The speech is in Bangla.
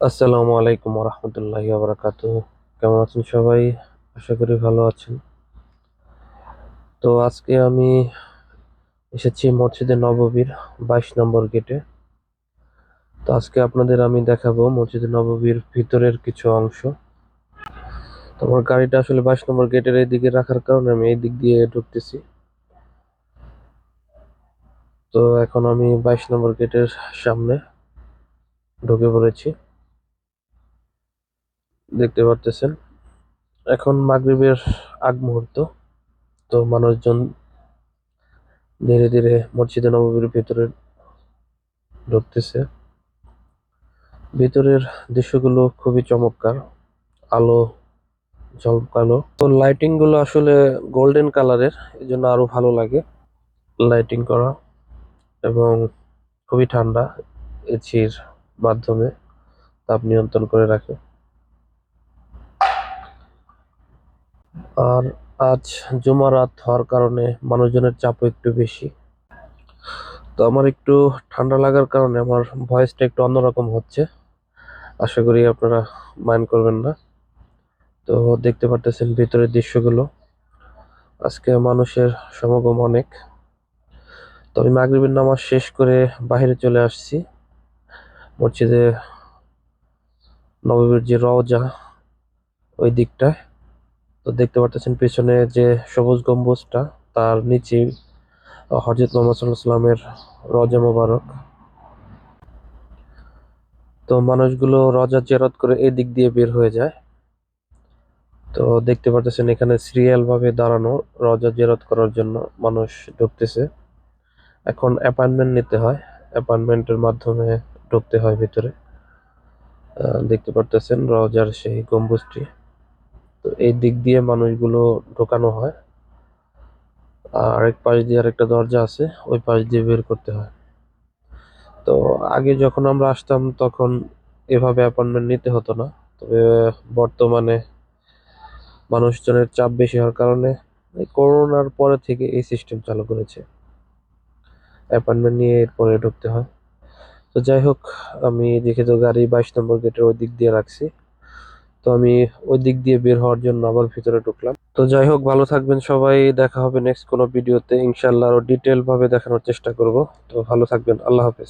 আসসালামু আলাইকুম রহমতুল্লাহ বারাকাতু কেমন আছেন সবাই? আশা করি ভালো আছেন। তো আজকে আমি এসেছি মসজিদে নববীর বাইশ নম্বর গেটে। তো আজকে আপনাদের আমি দেখাবো মসজিদে নববীর ভিতরের কিছু অংশ। তো আমার গাড়িটা আসলে বাইশ নম্বর গেটের এই দিকে রাখার কারণে আমি এই দিক দিয়ে ঢুকতেছি। তো এখন আমি বাইশ নম্বর গেটের সামনে ঢুকে পড়েছি। দেখতে পারতেছেন। এখন মাগরিবের আগ মুহূর্ত। তো মানুষজন ধীরে ধীরে মসজিদে নববীর ভিতরে ঢুকতেছে। ভিতরের দৃশ্যগুলো খুবই চমৎকার। আলো ঝলকালো। তো লাইটিংগুলো আসলে গোল্ডেন কালারের এই জন্য আরও ভালো লাগে লাইটিং করা। এবং খুবই ঠান্ডা, এসির মাধ্যমে তাপ নিয়ন্ত্রণ করে রাখে। আর আজ জুমা রাত হওয়ার কারণে মানুষজনের চাপও একটু বেশি। তো আমার একটু ঠান্ডা লাগার কারণে আমার ভয়েসটা একটু অন্যরকম হচ্ছে। আশা করি আপনারা মাইন্ড করবেন না। তো দেখতে পারতেছেন ভিতরের দৃশ্যগুলো। আজকে মানুষের সমাগম অনেক। তো আমি মাগরিবের নামাজ শেষ করে বাইরে চলে আসছি। মসজিদে নববীর যে রওজা, ওই দিকটায়। তো দেখতে পারতেছেন পেছনে যে সবুজ গম্বুজটা, তার নিচে হজরত মোহাম্মদ সাল্লাহ সাল্লামের রজা মোবারক। তো মানুষগুলো রজা জেরত করে এই দিক দিয়ে বের হয়ে যায়। তো দেখতে পারতেছেন এখানে সিরিয়াল ভাবে দাঁড়ানো রজা জেরত করার জন্য মানুষ ঢুকতেছে। এখন অ্যাপয়েন্টমেন্ট নিতে হয়, অ্যাপয়েন্টমেন্টের মাধ্যমে ঢুকতে হয় ভিতরে। দেখতে পারতেছেন রজার সেই গম্বুজটি। তো এই দিক দিয়ে মানুষগুলো ঢোকানো হয়। আর আরেক পাশ দিয়ে আরেকটা দরজা আছে, ওই পাশ দিয়ে বের করতে হয়। তো আগে যখন আমরা আসতাম তখন এভাবে অ্যাপয়েন্টমেন্ট নিতে হতো না। তবে বর্তমানে মানুষজনের চাপ বেশি হওয়ার কারণে করোনার পরে থেকে এই সিস্টেম চালু করেছে। অ্যাপয়েন্টমেন্ট নিয়ে এরপরে ঢুকতে হয়। তো যাই হোক, আমি দেখে তো গাড়ি বাইশ নম্বর গেটের ওই দিক দিয়ে রাখছি। তো আমি ওই দিক দিয়ে বের হওয়ার জন্য আবার ভিতরে ঢুকলাম। তো যাই হোক, ভালো থাকবেন সবাই। দেখা হবে নেক্সট কোনো ভিডিওতে। ইনশাল্লাহ আরও ডিটেল ভাবে দেখানোর চেষ্টা করব। তো ভালো থাকবেন। আল্লাহ হাফেজ।